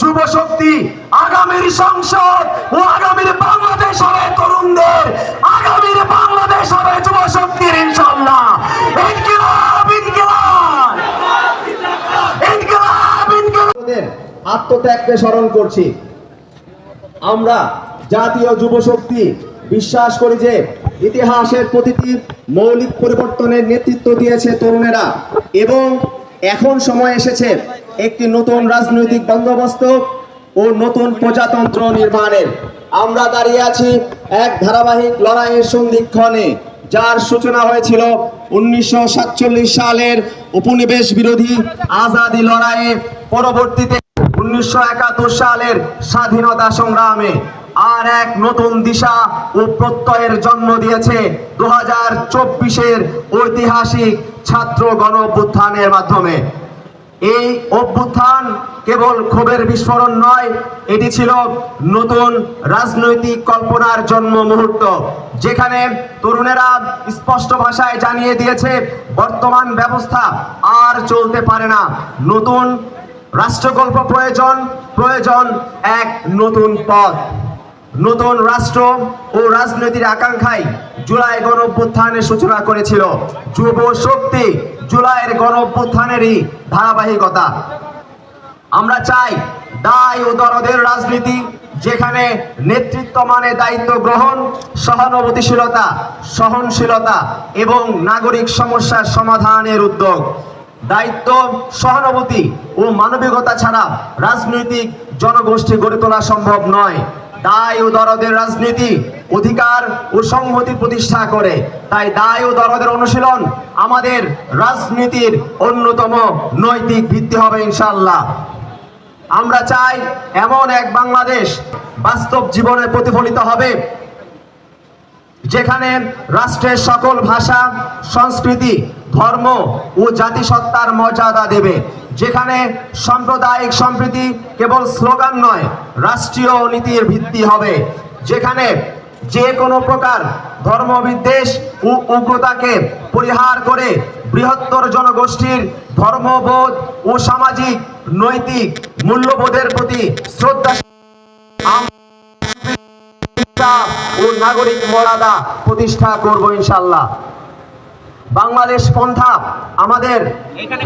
যুব শক্তি, আগামীর সংসদ ও আগামীর বাংলাদেশ হবে তরুণদের। আগামীর বাংলাদেশ হবে যুব শক্তির ইনশাল্লাহ আত্মত্যাগকে স্মরণ করছি। আমরা জাতীয় যুব শক্তি বিশ্বাস করি যে ইতিহাসের প্রতিটি মৌলিক পরিবর্তনের নেতৃত্ব দিয়েছে তরুণেরা। এবং এখন সময় এসেছে একটি নতুন রাজনৈতিক বন্দোবস্ত ও নতুন প্রজাতন্ত্র নির্মাণের। আমরা দাঁড়িয়ে আছি এক ধারাবাহিক লড়াইয়ের সন্ধিক্ষণে, যার সূচনা হয়েছিল উনিশশো সাতচল্লিশ সালের উপনিবেশ বিরোধী আজাদি লড়াইয়ে। পরবর্তীতে উনিশশো একাত্তর সালের স্বাধীনতা সংগ্রামে আর এক নতুন দিশা ও প্রত্যয়ের জন্ম দিয়েছে দু হাজার ঐতিহাসিক ছাত্র গণ মাধ্যমে। এই অভ্যুত্থান কেবল ক্ষোভের বিস্ফোরণ নয়, এটি ছিল নতুন রাজনৈতিক কল্পনার জন্ম মুহূর্ত, যেখানে তরুণেরা স্পষ্ট ভাষায় জানিয়ে দিয়েছে, বর্তমান ব্যবস্থা আর চলতে পারে না। নতুন রাষ্ট্রকল্প প্রয়োজন প্রয়োজন এক নতুন পথ। নতুন রাষ্ট্র ও রাজনীতির আকাঙ্ক্ষায় জুলাই গণ অভ্যুত্থানের সূচনা করেছিল। যুব শক্তি জুলাইয়ের গণপ্রথানেরই ধারাবাহিকতা। আমরা চাই দায় ও দরদের রাজনীতি, যেখানে নেতৃত্ব মানে দায়িত্ব গ্রহণ, সহানুভূতিশীলতা, সহনশীলতা এবং নাগরিক সমস্যার সমাধানের উদ্যোগ। দায়িত্ব, সহানুভূতি ও মানবিকতা ছাড়া রাজনৈতিক জনগোষ্ঠী গড়ে তোলা সম্ভব নয়। দায় ও দরদের রাজনীতি, অধিকার ও সংহতি প্রতিষ্ঠা করে। তাই দায় ও দরদের অনুশীলন আমাদের রাজনীতির অন্যতম নৈতিক ভিত্তি হবে ইনশাল্লাহ আমরা চাই এমন এক বাংলাদেশ বাস্তব জীবনে প্রতিফলিত হবে, যেখানে রাষ্ট্রের সকল ভাষা, সংস্কৃতি, ধর্ম ও জাতিসত্তার মর্যাদা দেবে। যেখানে সাম্প্রদায়িক সম্প্রীতি কেবল স্লোগান নয়, রাষ্ট্রীয় নীতির ভিত্তি হবে। যেখানে যে কোনো প্রকার ধর্মবিদ্বেষ ও উগ্রতাকে পরিহার করে বৃহত্তর জনগোষ্ঠীর ধর্মবোধ ও সামাজিক, নৈতিক মূল্যবোধের প্রতি শ্রদ্ধা ও নাগরিক মর্যাদা প্রতিষ্ঠা করব ইনশাল্লাহ বাংলাদেশ পন্থা আমাদের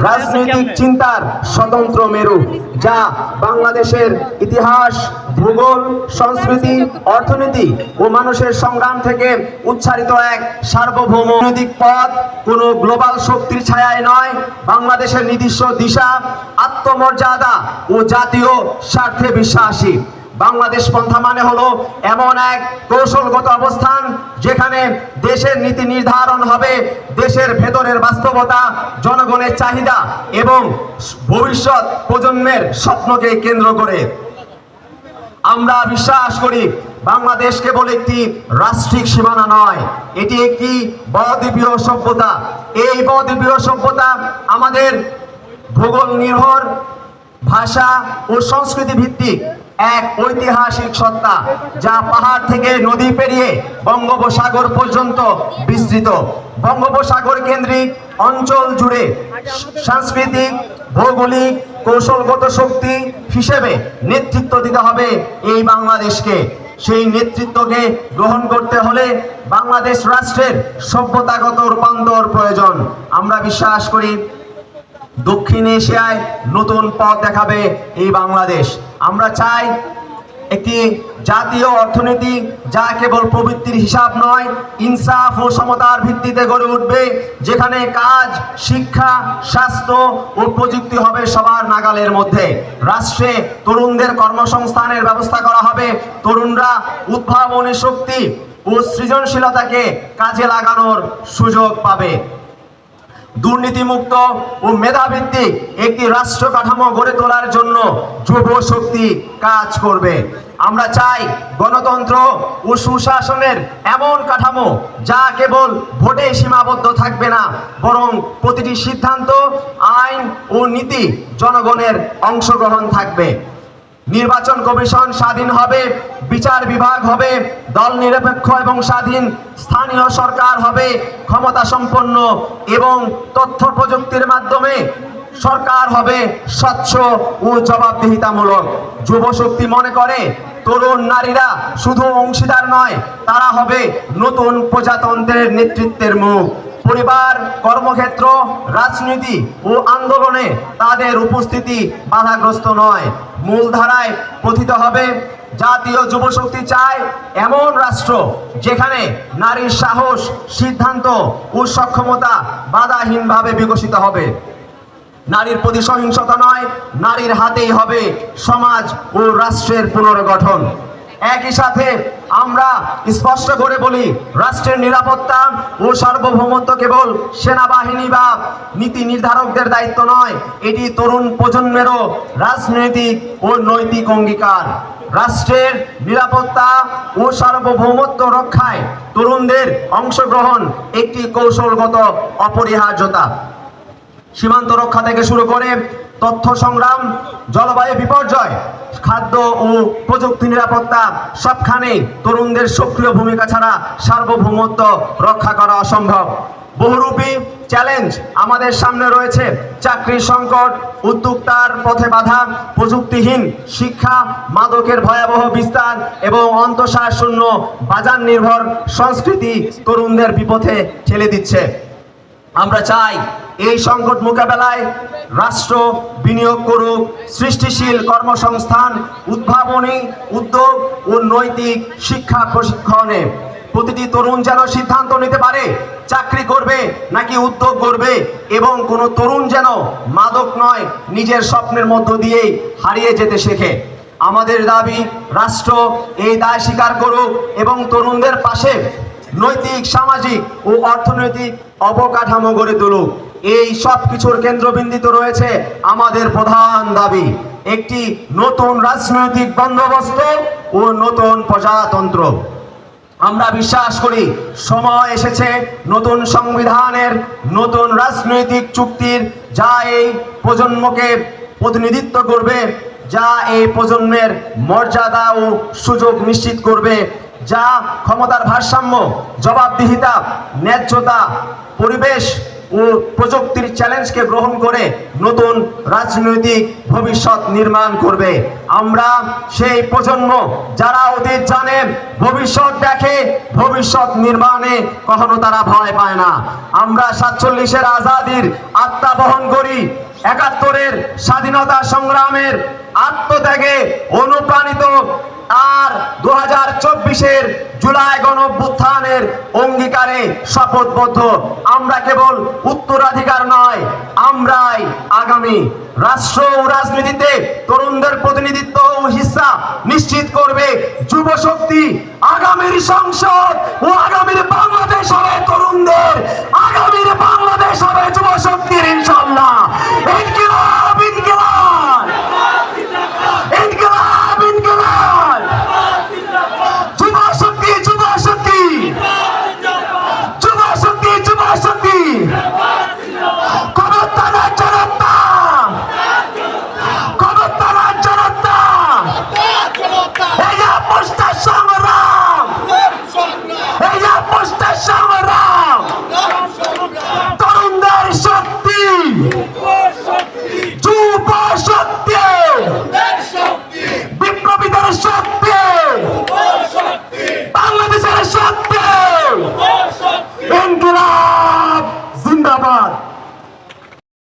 রাজনৈতিক চিন্তার স্বতন্ত্র মেরু যা বাংলাদেশের ইতিহাস ভূগোল সংস্কৃতি অর্থনীতি ও মানুষের সংগ্রাম থেকে উচ্চারিত এক সার্বভৌম নৈতিক পথ। কোনো গ্লোবাল শক্তির ছায়ায় নয় বাংলাদেশের নির্দিষ্ট দিশা আত্মমর্যাদা ও জাতীয় স্বার্থে বিশ্বাসী। বাংলাদেশ পন্থা মানে হলো এমন এক কৌশলগত অবস্থান যেখানে দেশের নীতি নির্ধারণ হবে, দেশের ভেতরের বাস্তবতা, জনগণের চাহিদা এবং ভবিষ্যৎ প্রজন্মের স্বপ্নকে কেন্দ্র করে। আমরা বিশ্বাস করি বাংলাদেশ কেবল একটি রাষ্ট্রিক সীমানা নয়, এটি একটি বদ্বীপীয় সভ্যতা। এই বদ্বীপীয় সভ্যতা আমাদের ভূগোল নির্ভর ভাষা ও সংস্কৃতি ভিত্তিক এক ঐতিহাসিক সত্তা যা পাহাড় থেকে নদী পেরিয়ে বঙ্গোপসাগর পর্যন্ত বিস্তৃত। বঙ্গোপসাগর কেন্দ্রিক অঞ্চল জুড়ে সাংস্কৃতিক, ভৌগোলিক, কৌশলগত শক্তি হিসেবে নেতৃত্ব দিতে হবে এই বাংলাদেশকে। সেই নেতৃত্বকে গ্রহণ করতে হলে বাংলাদেশ রাষ্ট্রের সভ্যতাগত রূপান্তর প্রয়োজন। আমরা বিশ্বাস করি দক্ষিণ এশিয়ায় নতুন পথ দেখাবে এই বাংলাদেশ। আমরা চাই একটি জাতীয় অর্থনীতি যা কেবল প্রবৃত্তির হিসাব নয়, ইনসাফ ও সমতার ভিত্তিতে গড়ে উঠবে, যেখানে কাজ, শিক্ষা, স্বাস্থ্য ও প্রযুক্তি হবে সবার নাগালের মধ্যে। রাষ্ট্রে তরুণদের কর্মসংস্থানের ব্যবস্থা করা হবে, তরুণরা উদ্ভাবনী শক্তি ও সৃজনশীলতাকে কাজে লাগানোর সুযোগ পাবে। দুর্নীতিমুক্ত ও মেধাভিত্তিক একটি রাষ্ট্র কাঠামো গড়ে তোলার জন্য যুব শক্তি কাজ করবে। আমরা চাই গণতন্ত্র ও সুশাসনের এমন কাঠামো যা কেবল ভোটে সীমাবদ্ধ থাকবে না, বরং প্রতিটি সিদ্ধান্ত, আইন ও নীতি জনগণের অংশগ্রহণ থাকবে। নির্বাচন কমিশন স্বাধীন হবে, বিচার বিভাগ হবে, দল নিরপেক্ষ এবং স্বাধীন, স্থানীয় সরকার হবে, ক্ষমতা সম্পন্ন এবং তথ্য প্রযুক্তির মাধ্যমে সরকার হবে স্বচ্ছ ও জবাবদিহিতামূলক। যুব শক্তি মনে করে, তরুণ নারীরা শুধু অংশীদার নয়, তারা হবে নতুন প্রজাতন্ত্রের নেতৃত্বের মুখ। পরিবার, কর্মক্ষেত্র, রাজনীতি ও আন্দোলনে তাদের উপস্থিতি বাধাগ্রস্ত নয়। মূলধারায় পথিত হবে। জাতীয় যুবশক্তি চায় এমন রাষ্ট্র যেখানে নারীর সাহস, সিদ্ধান্ত ও সক্ষমতা বাধাহীনভাবে বিকশিত হবে। নারীর প্রতি সহিংসতা নয়, নারীর হাতেই হবে সমাজ ও রাষ্ট্রের পুনর্গঠন। একই সাথে আমরা স্পষ্ট করে বলি, রাষ্ট্রের নিরাপত্তা ও সার্বভৌমত্ব কেবল সেনাবাহিনী বা নীতি নির্ধারকদের দায়িত্ব নয়, এটি তরুণ প্রজন্মেরও রাজনৈতিক ও নৈতিক অঙ্গীকার। রাষ্ট্রের নিরাপত্তা ও সার্বভৌমত্ব রক্ষায় তরুণদের অংশগ্রহণ একটি কৌশলগত অপরিহার্যতা। সীমান্ত রক্ষা থেকে শুরু করে তথ্য সংগ্রাম, জলবায়ু বিপর্যয়, খাদ্য ও প্রযুক্তি নিরাপত্তা সবখানে তরুণদের সক্রিয় ভূমিকা ছাড়া সার্বভৌমত্ব রক্ষা করা অসম্ভব। বহুরূপী চ্যালেঞ্জ আমাদের সামনে রয়েছে। চাকরির সংকট, উদ্যোক্তার পথে বাধা, প্রযুক্তিহীন শিক্ষা, মাদকের ভয়াবহ বিস্তার এবং অন্তঃসার শূন্য বাজার নির্ভর সংস্কৃতি তরুণদের বিপথে ঠেলে দিচ্ছে। আমরা চাই এই সংকট মোকাবেলায় রাষ্ট্র বিনিয়োগ করুক, সৃষ্টিশীল কর্মসংস্থান, উদ্ভাবনী উদ্যোগ ও নৈতিক শিক্ষা প্রশিক্ষণে প্রতিটি তরুণ যেন সিদ্ধান্ত নিতে পারে, চাকরি করবে নাকি উদ্যোগ করবে এবং কোনো তরুণ যেন মাদক নয়, নিজের স্বপ্নের মধ্য দিয়েই হারিয়ে যেতে শেখে। আমাদের দাবি, রাষ্ট্র এই দায় স্বীকার করুক এবং তরুণদের পাশে নৈতিক, সামাজিক ও অর্থনৈতিক অবকাঠামো গড়ে তুলুক। এই সব কিছুর কেন্দ্রবিন্দুতে রয়েছে আমাদের প্রধান দাবি। একটি নতুন রাজনৈতিক বন্দোবস্ত ও নতুন প্রজাতন্ত্র। আমরা বিশ্বাস করি, সময় এসেছে নতুন সংবিধানের, নতুন রাজনৈতিক চুক্তির, যা এই প্রজন্মকে প্রতিনিধিত্ব করবে, যা এই প্রজন্মের মর্যাদা ও সুযোগ নিশ্চিত করবে। যা ক্ষমতার ভারসাম্য, জবাবদিহিতা, ন্যায্যতা, পরিবেশ ও প্রযুক্তির চ্যালেঞ্জকে গ্রহণ করে নতুন রাজনৈতিক ভবিষ্যৎ নির্মাণ করবে। আমরা সেই প্রজন্ম যারা অতীত জানেন ভবিষ্যৎ দেখে, ভবিষ্যৎ নির্মাণে কখনো তারা ভয় পায় না। আমরা সাতচল্লিশের আজাদির আত্মা বহন করি, একাত্তরের স্বাধীনতা সংগ্রামের আত্মত্যাগে অনুপ্রাণিত আর দু হাজার চব্বিশের জুলাই গণভ্যুত্থানের অঙ্গীকারে শপথবদ্ধ। আমরা কেবল উত্তরাধিকার নয়, আমরাই আগামী। রাষ্ট্র ও রাজনীতিতে তরুণদের প্রতিনিধিত্ব ও হিস্সা নিশ্চিত করবে যুব শক্তি আগামীর সংসদ ও আগামীর বাংলাদেশ হবে তরুণদের। আগামীর বাংলাদেশ হবে যুব শক্তির ইনশাল্লাহ